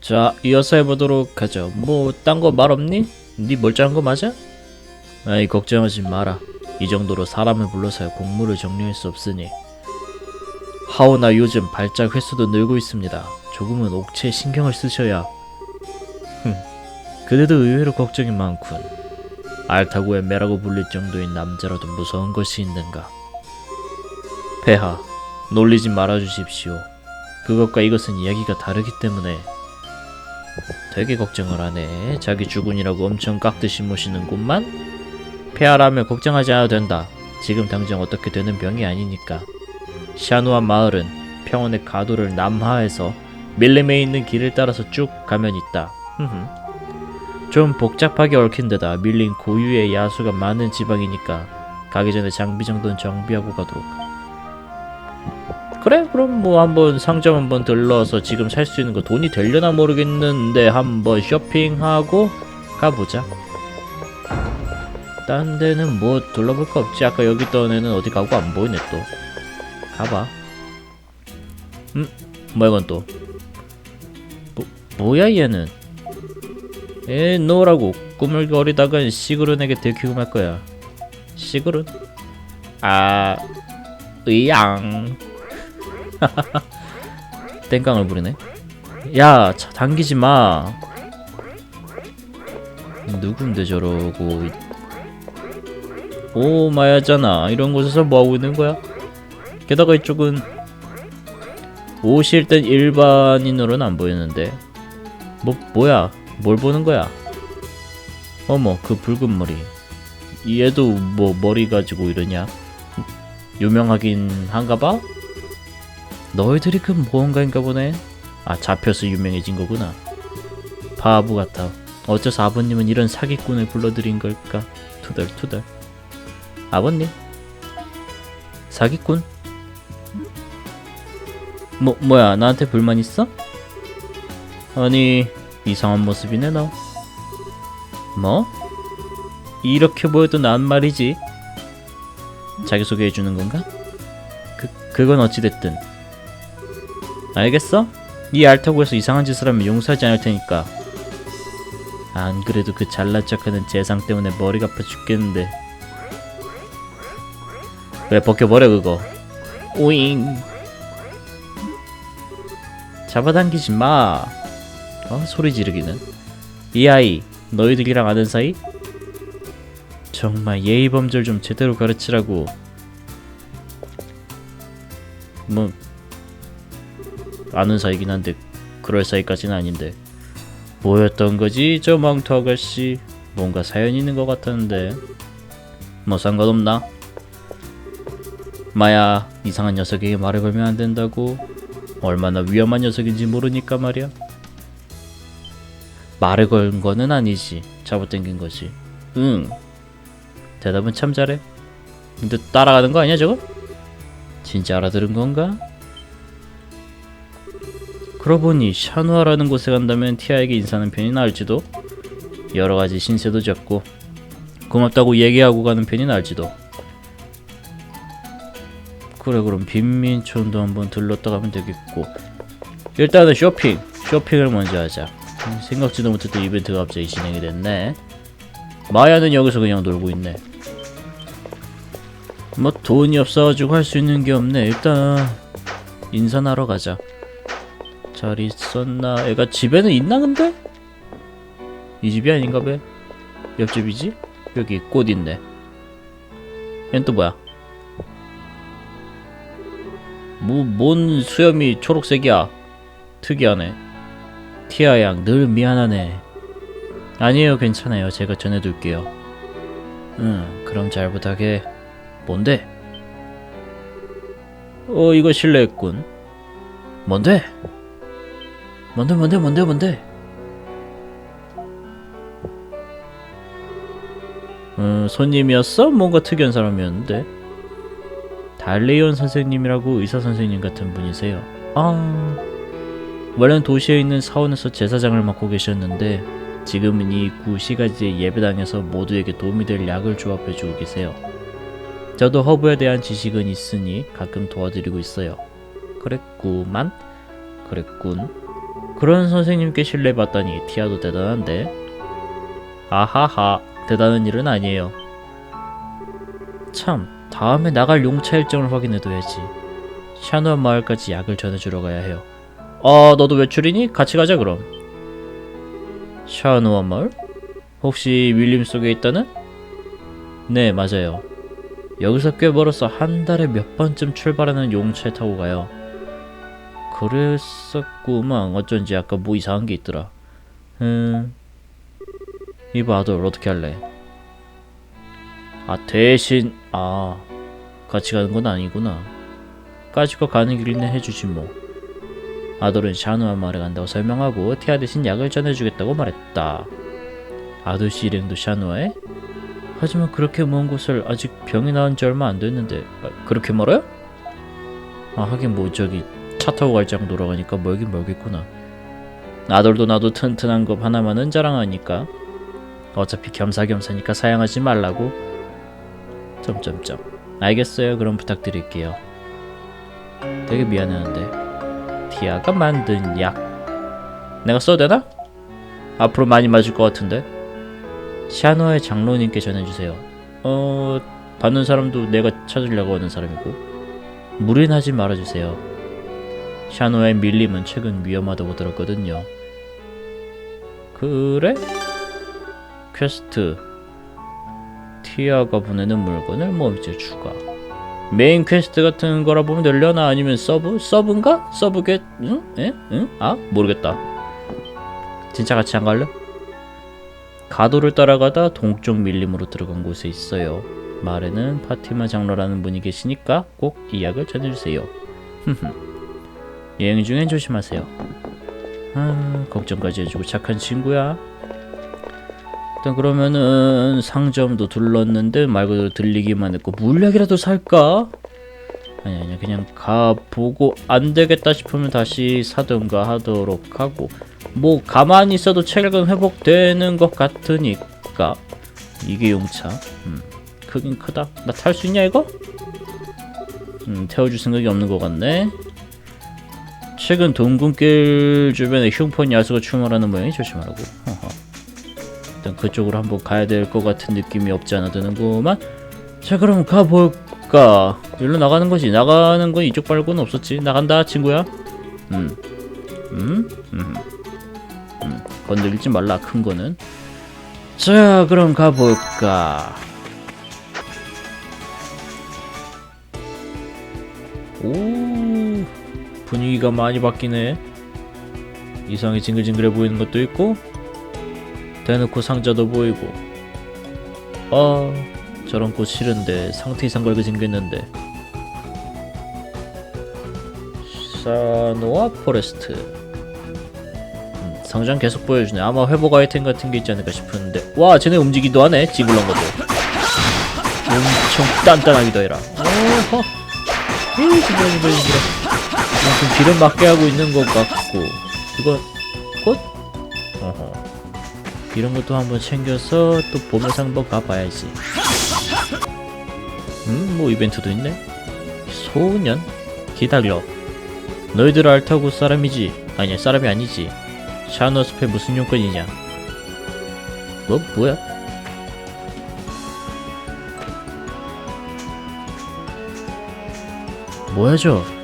자, 이어서 해보도록 하죠. 뭐, 딴 거 말 없니? 네 멀쩡한 거 맞아? 아이, 걱정하지 마라. 이 정도로 사람을 불러서야 공무를 정리할 수 없으니. 하오나 요즘 발작 횟수도 늘고 있습니다. 조금은 옥체에 신경을 쓰셔야. 흠, 그래도 의외로 걱정이 많군. 알타고의 매라고 불릴 정도인 남자라도 무서운 것이 있는가. 폐하, 놀리지 말아주십시오. 그것과 이것은 이야기가 다르기 때문에 되게 걱정을 하네. 자기 주군이라고 엄청 깍듯이 모시는구만. 폐하라면 걱정하지 않아도 된다. 지금 당장 어떻게 되는 병이 아니니까. 샤누아 마을은 평원의 가도를 남하에서 밀림에 있는 길을 따라서 쭉 가면 있다. 좀 복잡하게 얽힌 데다 밀린 고유의 야수가 많은 지방이니까 가기 전에 장비 정도는 정비하고 가도록. 그래? 그럼 뭐 한번 상점 한번 들러서 지금 살 수 있는 거 돈이 되려나 모르겠는데 한번 쇼핑하고 가보자. 딴 데는 뭐 둘러볼 거 없지. 아까 여기 있던 애는 어디 가고 안 보이네 또. 가봐. 음? 뭐야 이건 또? 뭐, 뭐야 얘는? 에 노라고 꾸물거리다간 시그룬에게 들키고 말 거야. 시그룬? 아 의양 땡깡을 부리네. 야, 차 당기지 마. 누군데 저러고? 오, 마야잖아. 이런 곳에서 뭐 하고 있는 거야? 게다가 이쪽은 오실 땐 일반인으로는 안 보이는데. 뭐 뭐야? 뭘 보는 거야? 어머, 그 붉은 머리. 얘도 뭐 머리 가지고 이러냐? 유명하긴 한가 봐? 너희들이 그 무언가인가 보네. 아 잡혀서 유명해진 거구나. 바보 같아. 어째서 아버님은 이런 사기꾼을 불러들인 걸까? 투덜투덜. 아버님? 사기꾼? 뭐 뭐야 나한테 불만 있어? 아니 이상한 모습이네 너. 뭐? 이렇게 보여도 난 말이지. 자기 소개해 주는 건가? 그 그건 어찌 됐든 알겠어? 이 알타고에서 이상한 짓을 하면 용서하지 않을 테니까. 안 그래도 그 잘난 척하는 재상 때문에 머리가 아파 죽겠는데. 그래 벗겨버려 그거. 오잉. 잡아당기지 마. 어 소리 지르기는. 이 아이 너희들이랑 아는 사이? 정말 예의 범절 좀 제대로 가르치라고. 뭐 아는 사이긴 한데 그럴 사이까지는 아닌데 뭐였던 거지? 저 망토 아가씨. 뭔가 사연이 있는 것 같았는데. 뭐 상관없나? 마야 이상한 녀석에게 말을 걸면 안 된다고. 얼마나 위험한 녀석인지 모르니까 말이야. 말을 건 거는 아니지. 잡아당긴 거지. 응. 대답은 참 잘해. 근데 따라가는 거 아니야 저거? 진짜 알아들은 건가? 그러고 보니 샤누아라는 곳에 간다면 티아에게 인사하는 편이 나을지도 여러 가지 신세도 졌고 고맙다고 얘기하고 가는 편이 나을지도. 그래 그럼 빈민촌도 한번 들렀다 가면 되겠고. 일단은 쇼핑 쇼핑을 먼저 하자. 음, 생각지도 못했던 이벤트가 갑자기 진행이 됐네. 마야는 여기서 그냥 놀고 있네. 뭐 돈이 없어가지고 할 수 있는 게 없네. 일단 인사나 하러 가자 잘 있었나? 애가 집에는 있나 근데? 이 집이 아닌가 봐. 옆집이지? 여기 꽃 있네. 얜또 뭐야? 뭐, 뭔 수염이 초록색이야? 특이하네. 티아 양, 늘 미안하네. 아니에요, 괜찮아요. 제가 전해둘게요. 응, 그럼 잘 부탁해. 뭔데? 어, 이거 실례했군. 뭔데? 뭔데 뭔데 뭔데 뭔데? 음, 손님이었어? 뭔가 특이한 사람이었는데? 달레이온 선생님이라고 의사 선생님 같은 분이세요. 아... 원래는 도시에 있는 사원에서 제사장을 맡고 계셨는데 지금은 이 구시가지의 예배당에서 모두에게 도움이 될 약을 조합해주고 계세요. 저도 허브에 대한 지식은 있으니 가끔 도와드리고 있어요. 그랬구만. 그랬군 그런 선생님께 신뢰받다니 티아도 대단한데. 아하하, 대단한 일은 아니에요. 참, 다음에 나갈 용차 일정을 확인해둬야지. 샤누아 마을까지 약을 전해주러 가야 해요. 아, 너도 외출이니? 같이 가자 그럼. 샤누아 마을? 혹시 윌림 속에 있다는? 네, 맞아요. 여기서 꽤 멀어서 한 달에 몇 번쯤 출발하는 용차에 타고 가요. 그랬었구만. 어쩐지 아까 뭐 이상한 게 있더라. 음, 이봐 아들 어떻게 할래? 아 대신 아 같이 가는 건 아니구나. 까짓거 가는 길이는 해주지 뭐. 아돌은 샤누아 마을에 간다고 설명하고 티아 대신 약을 전해주겠다고 말했다. 아돌씨 일행도 샤누아에? 하지만 그렇게 먼 곳을 아직 병이 나은 지 얼마 안 됐는데 아, 그렇게 멀어요? 아 하긴 뭐 저기 차 타고 갈 정도로 가니까 멀긴 멀겠구나. 아돌도 나도 튼튼한 것 하나만은 자랑하니까 어차피 겸사겸사니까 사양하지 말라고. 점점점. 알겠어요. 그럼 부탁드릴게요. 되게 미안해하는데 디아가 만든 약 내가 써도 되나? 앞으로 많이 맞을 것 같은데 샤노의 장로님께 전해주세요. 어 받는 사람도 내가 찾으려고 하는 사람이고 무리하지 말아주세요. 샤노의 밀림은 최근 위험하다고 들었거든요. 그래? 퀘스트 티아가 보내는 물건을 뭐 이제 추가 메인 퀘스트 같은 거라 보면 되려나 아니면 서브? 서브인가? 서브게? 응? 에? 응? 아? 모르겠다 진짜 같이 안 갈래? 가도를 따라가다 동쪽 밀림으로 들어간 곳에 있어요 말에는 파티마 장로라는 분이 계시니까 꼭 이 약을 전해주세요 여행 중엔 조심하세요. 아 걱정까지 해주고 착한 친구야. 일단 그러면은 상점도 둘렀는데 말 그대로 들리기만 했고 물약이라도 살까? 아니 아니 그냥 가보고 안 되겠다 싶으면 다시 사든가 하도록 하고 뭐 가만히 있어도 체력은 회복되는 것 같으니까. 이게 용차. 음, 크긴 크다. 나 탈 수 있냐 이거? 음 태워줄 생각이 없는 것 같네 최근 동궁길 주변에 흉폰 야수가 출몰하는 모양이 조심하라고 허허. 일단 그쪽으로 한번 가야 될 것 같은 느낌이 없지 않아 드는구만. 자 그럼 가볼까? 일로 나가는 거지. 나가는 건 이쪽 말고는 없었지. 나간다 친구야. 음, 음, 음, 음. 건들지 말라 큰 거는. 자 그럼 가볼까? 오 분위기가 많이 바뀌네. 이상하게 징글징글해 보이는 것도 있고 대놓고 상자도 보이고. 아 저런 꽃 싫은데 상태 이상 걸게 생겼는데. 사노아 포레스트. 음, 상장 계속 보여주네. 아마 회복 아이템 같은 게 있지 않을까 싶었는데. 와 쟤네 움직이기도 하네 징글런 것도. 엄청 단단하기도 해라. 어허 징그러 징그러 좀 기름 맞게 하고 있는 것 같고 이건 꽃? 어허 이런 것도 한번 챙겨서 또 보면서 한번 가봐야지. 음, 뭐 이벤트도 있네. 소년? 기다려. 너희들 알타고 사람이지? 아니야, 사람이 아니지. 샤너스페 무슨 용건이냐? 뭐, 뭐야? 뭐야, 저?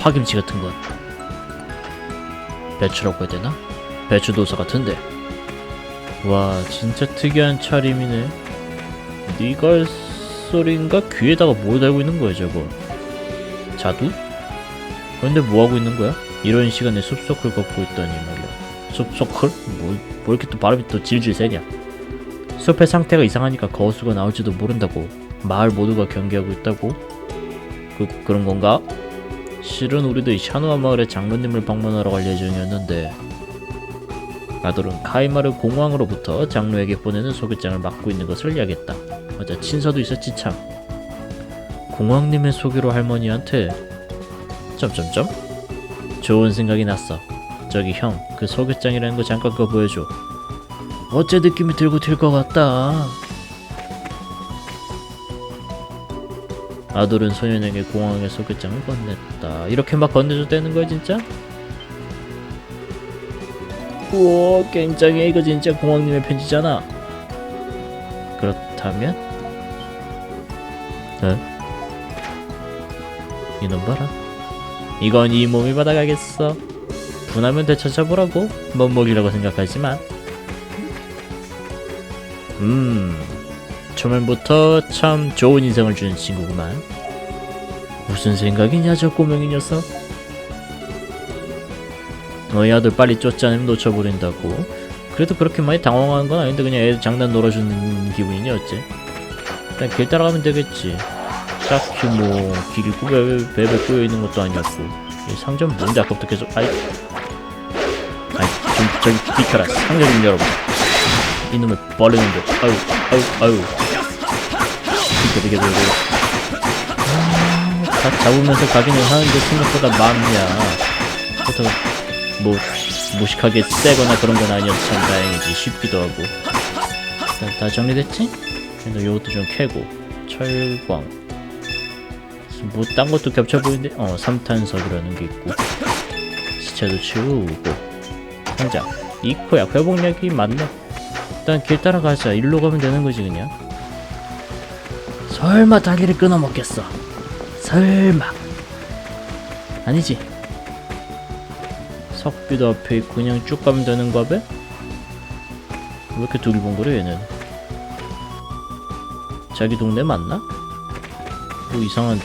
파김치 같은 건. 배추라고 해야 되나? 배추 도사 같은데. 와 진짜 특이한 차림이네 니갈 소리인가 귀에다가 뭘 달고 있는 거야 저거 자두? 근데 뭐하고 있는 거야? 이런 시간에 숲소클 걷고 있다니 말이야 숲소클? 뭐, 뭐 이렇게 또 발음이 또 질질 세냐 숲의 상태가 이상하니까 거수가 나올지도 모른다고 마을 모두가 경계하고 있다고? 그, 그런 건가? 실은 우리도 이 샤누아 마을의 장로님을 방문하러 갈 예정이었는데 아돌은 카이마르 공왕으로부터 장로에게 보내는 소개장을 맡고 있는 것을 이야기했다. 맞아, 친서도 있었지 참. 공왕님의 소개로 할머니한테 점점점 좋은 생각이 났어. 저기 형, 그 소개장이라는 거 잠깐 거 보여줘. 어째 느낌이 들고 튈 것 같다. 아돌은 소년에게 공왕의 소개장을 건넸다. 이렇게 막 건네줘도 되는 거야 진짜? 우와 굉장해 이거 진짜 공황님의 편지잖아. 그렇다면? 어? 이놈 봐라. 이건 이 몸이 받아가겠어. 분하면 되찾아보라고. 멋먹이라고 생각하지만 음 초면부터 참 좋은 인상을 주는 친구구만. 무슨 생각이냐 저 꼬맹이 녀석? 너희 아들 빨리 쫓지 않으면 놓쳐버린다고. 그래도 그렇게 많이 당황한 건 아닌데 그냥 애 장난 놀아주는 기분이니 어째? 일단 길 따라가면 되겠지. 딱히 뭐 길이 꾸베 베베 꼬여있는 것도 아니었고. 이 상점 뭔데 아까부터 계속 아이. 아이 좀 저기 비켜라. 상점 좀 열어봐. 이놈의 벌레는데 아유 아유 아유 비켜 비켜 아, 다. 잡으면서 가기는 하는데 생각보다 많냐 그렇다고 뭐 무식하게 세거나 그런 건 아니어서 참 다행이지. 쉽기도 하고. 자, 다 정리됐지? 그래서 요것도 좀 캐고. 철광. 뭐 딴 것도 겹쳐 보이는데? 어 삼탄석이라는 게 있고. 시체도 치우고. 상자. 이코야 회복력이 많네. 일단 길 따라가자. 일로 가면 되는 거지 그냥 설마 다리를 끊어 먹겠어? 설마. 아니지. 석비도 앞에 그냥 쭉 가면 되는 거배? 왜 이렇게 두리번거려 얘는? 자기 동네 맞나? 뭐 이상한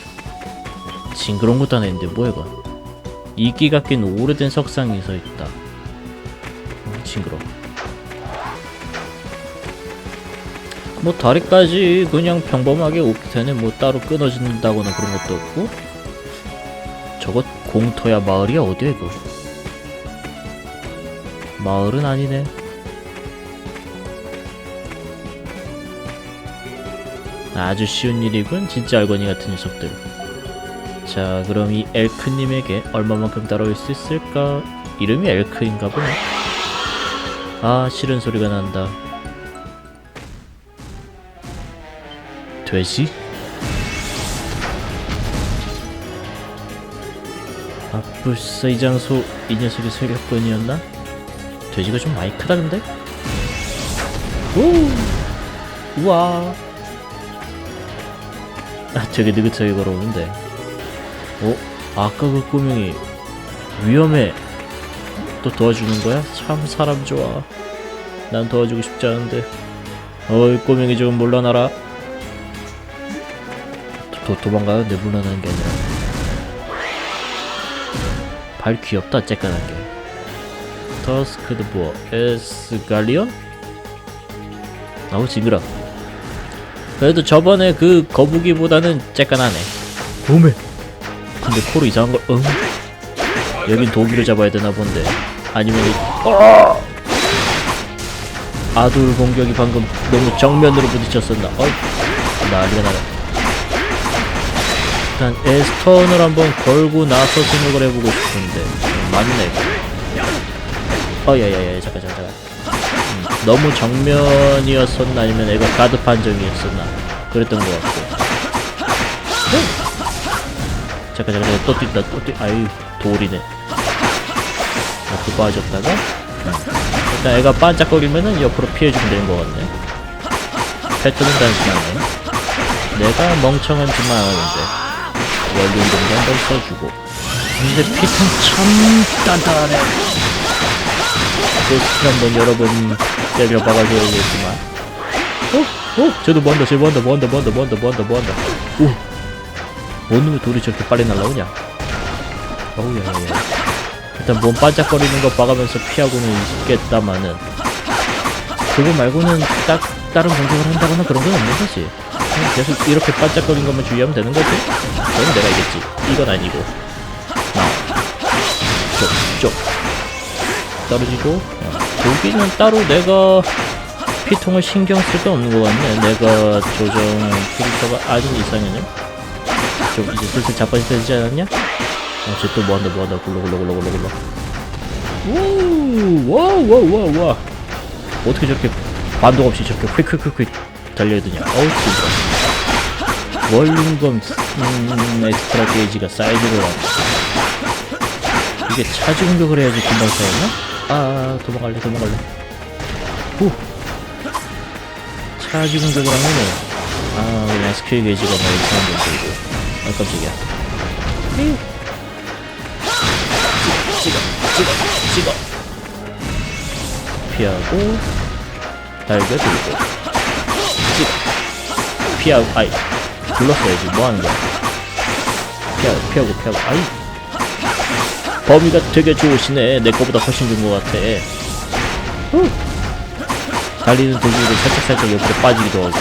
징그러운 것도 하나 있는데 뭐야 이건 이끼가 낀 오래된 석상이 서있다. 어, 징그러 뭐 다리까지 그냥 평범하게 전에 뭐 따로 끊어진다거나 그런 것도 없고 저것 공터야 마을이야 어디야 이거 마을은 아니네. 아주 쉬운 일이군, 진짜 알거니 같은 녀석들. 자, 그럼 이 엘크님에게 얼마만큼 따라올 수 있을까? 이름이 엘크인가 보네. 아, 싫은 소리가 난다. 돼지? 아, 불사 이 장소 이 녀석의 세력권이었나? 돼지가 좀 많이 크다 근데? 오! 우와 아 되게 느긋하게 걸어오는데 어? 아까 그 꼬맹이 위험해 또 도와주는 거야? 참 사람 좋아 난 도와주고 싶지 않은데 어이 꼬맹이 좀 물러나라 도, 도망가요? 내 물러나는 게 아니라. 발 귀엽다 쬐깐한 게. 터스크드 부어. 에스갈리온? 아우 징그러. 그래도 저번에 그 거북이보다는 쬐깐하네. 오메 근데 코로 이상한 걸 응? 여긴 도기를 잡아야 되나 본데. 아니면 이... 어! 아돌 공격이 방금 너무 정면으로 부딪혔었나? 어 난리가 나네 일단 에스턴을 한번 걸고 나서 생각을 해보고 싶은데 음, 맞네 어, 야야야, 잠깐, 잠깐, 잠깐. 음, 너무 정면이었었나, 아니면 애가 가드 판정이었었나. 그랬던 것 같고. 음. 잠깐, 잠깐, 잠깐, 또 뛴다, 또 뛰, 아유, 돌이네. 이렇게 빠졌다가, 음. 일단 애가 반짝거리면은 옆으로 피해주면 되는 것 같네. 패턴은 단순하네. 내가 멍청한 짓만 안 하는데. 운동도 한번 써주고. 근데 피턴 참 단단하네. 그 한번 여러 번 때려 박아줘야 겠지만 어? 어? 쟤도 뭐한다 쟤 뭐한다 뭐한다 뭐한다 뭐한다 뭐한다 뭐한다 오! 뭔 놈의 돌이 저렇게 빨리 날라오냐 어우 야야야 일단 몸 반짝거리는 거 봐가면서 피하고는 있겠다마는 그거 말고는 딱 다른 공격을 한다거나 그런 건 없는 거지 계속 이렇게 반짝거리는 것만 주의하면 되는 거지? 그럼 내가 이겼지. 이건 아니고. 나. 쪽, 쪽. 떨어지고 어, 여기는 따로 내가 피통을 신경 쓸 게 없는 것 같네. 내가 조정 캐릭터가 아주 이상하네 좀 이제 슬슬 되지 않았냐? 어, 쟤또 뭐한다 뭐한다. 굴러 굴러 굴러 굴러 굴러. 우 와 와 와 와 어떻게 저렇게 반동 없이 저렇게 휙휙휙휙 달려드냐? 어우 진짜. 월링검 음, 엑스트라 게이지가 사이즈로 이게 차지 공격을 해야지 금방 차였나? 아 도망갈래 도망갈래. 후. 차지 공격을 하면은 아 그냥 스킬 게이지가 막 이상한 게 들고. 아 깜짝이야. 찍어 찍어 찍어 피하고 날개 들고. 찍어 피하고 아이 불렀어야지 뭐 하는 거야? 피하고 피하고 피하고 아이. 범위가 되게 좋으시네. 내 거보다 훨씬 좋은 것 같아. 후. 달리는 도구를 살짝살짝 옆으로 빠지기도 하고.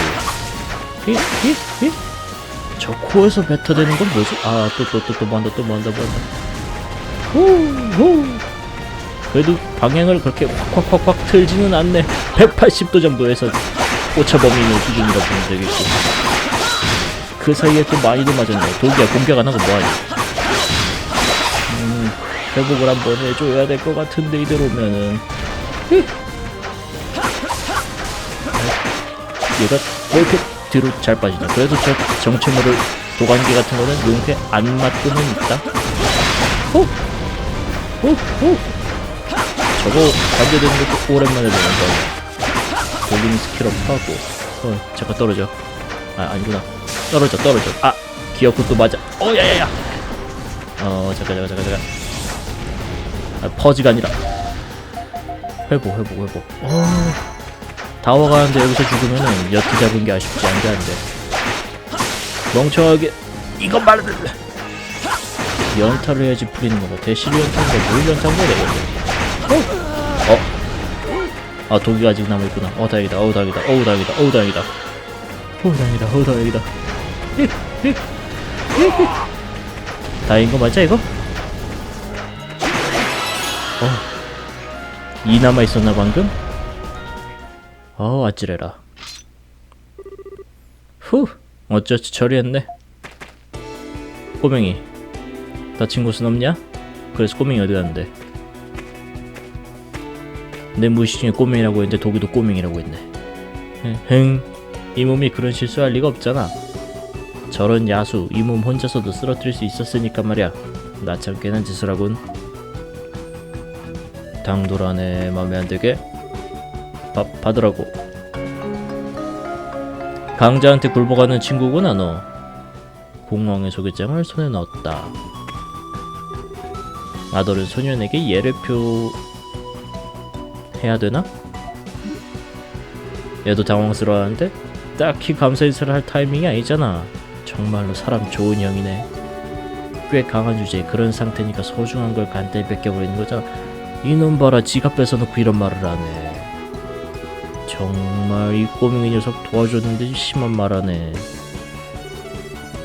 히, 히, 히. 저 코에서 뱉어대는 건 뭐지? 아 또 또 또또 뭐한다 또 뭐한다 뭐한다. 후후. 그래도 방향을 그렇게 확확확확 틀지는 않네. 180도 정도에서 꽂혀버리는 수준이라 보면 되겠고 그 사이에 또 많이도 맞았네 도기야 공격 안 하고 뭐하니 음 회복을 한번 해줘야 될 것 같은데 이대로면은 히. 얘가 왜 이렇게 뒤로 잘 빠지냐 그래도 저 정체모를 도관기 같은 거는 용패 안 맞고는 있다 호! 호! 호! 저거 반대되는 것도 오랜만에 보는 거 볼링 스킬업 하고. 어 잠깐 떨어져. 아 아니구나. 떨어져 떨어져. 아 기어코 또 맞아. 어 야야야. 어 잠깐 잠깐 잠깐 잠깐. 아 퍼지가 아니라. 회복 회복 회복. 어. 다 와가는데 여기서 죽으면은 여트 잡은 게 아쉽지 않게 한데 멍청하게. 이것 말을 연타를 해야지 풀리는 거다. 대실 연타인가 물 연타인가? 어? 어? 아 독이 아직 남아있구나. 어 다행이다. 어우 다행이다. 어우 다행이다. 어우 다행이다. 어우 다행이다. 어우 다행이다. 다행인 거 맞아 이거? 어. 이 남아있었나 방금? 어 아찔해라. 후. 어쩌지 처리했네. 꼬맹이. 다친 곳은 없냐? 그래서 꼬맹이 어디 갔는데 내 무시 중에 꼬맹이라고 했는데 독이도 꼬맹이라고 했네. 흥, 이 몸이 그런 실수할 리가 없잖아. 저런 야수 이 몸 혼자서도 쓰러뜨릴 수 있었으니까 말이야. 나참 깨난 짓을 하군. 당돌하네 맘에 안 들게. 밥 받으라고. 강자한테 굴복하는 친구구나 너. 공왕의 소개장을 손에 넣었다. 아들은 소년에게 예례표 해야 되나? 얘도 당황스러워하는데 딱히 감사 인사를 할 타이밍이 아니잖아 정말로 사람 좋은 형이네 꽤 강한 주제에 그런 상태니까 소중한 걸 간단히 뺏겨버리는 거잖아 이놈 봐라 지갑 뺏어놓고 이런 말을 하네 정말 이 꼬맹이 녀석 도와줬는데 심한 말 하네.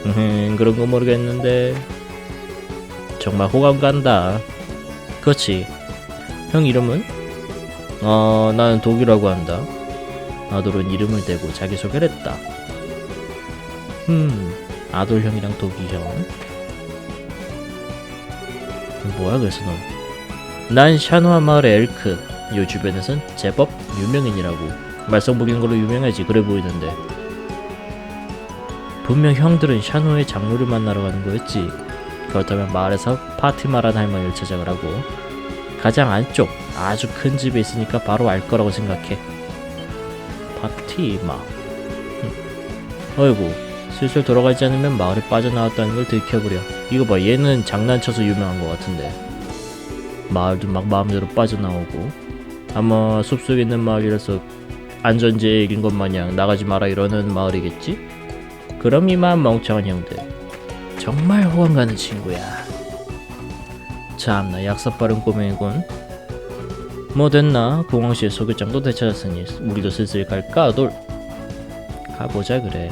음, 그런 거 모르겠는데 정말 호감 간다. 그렇지. 형 이름은? 어, 나는 독이라고 한다. 아돌은 이름을 대고 자기소개를 했다. 음, 아돌 형이랑 독이 형. 뭐야 그래서 넌? 난 샤노아 마을의 엘크. 요 주변에선 제법 유명인이라고 말썽 부리는 걸로 유명하지 그래 보이는데 분명 형들은 샤노의 장로를 만나러 가는 거였지 그렇다면 마을에서 파티마란 할머니를 찾아가라고 가장 안쪽 아주 큰 집에 있으니까 바로 알 거라고 생각해. 파티마. 흠. 어이구 슬슬 돌아가지 않으면 마을에 빠져나왔다는 걸 들켜버려 이거 봐 얘는 장난쳐서 유명한 것 같은데. 마을도 막 마음대로 빠져나오고. 아마 숲속에 있는 마을이라서 이긴 것 마냥 나가지 마라 이러는 마을이겠지? 그럼 이만 멍청한 형들. 정말 호감 가는 친구야 참나 약속 빠른 꼬맹이군. 뭐 됐나? 공항시의 소개장도 되찾았으니 우리도 슬슬 갈까? 돌. 가보자 그래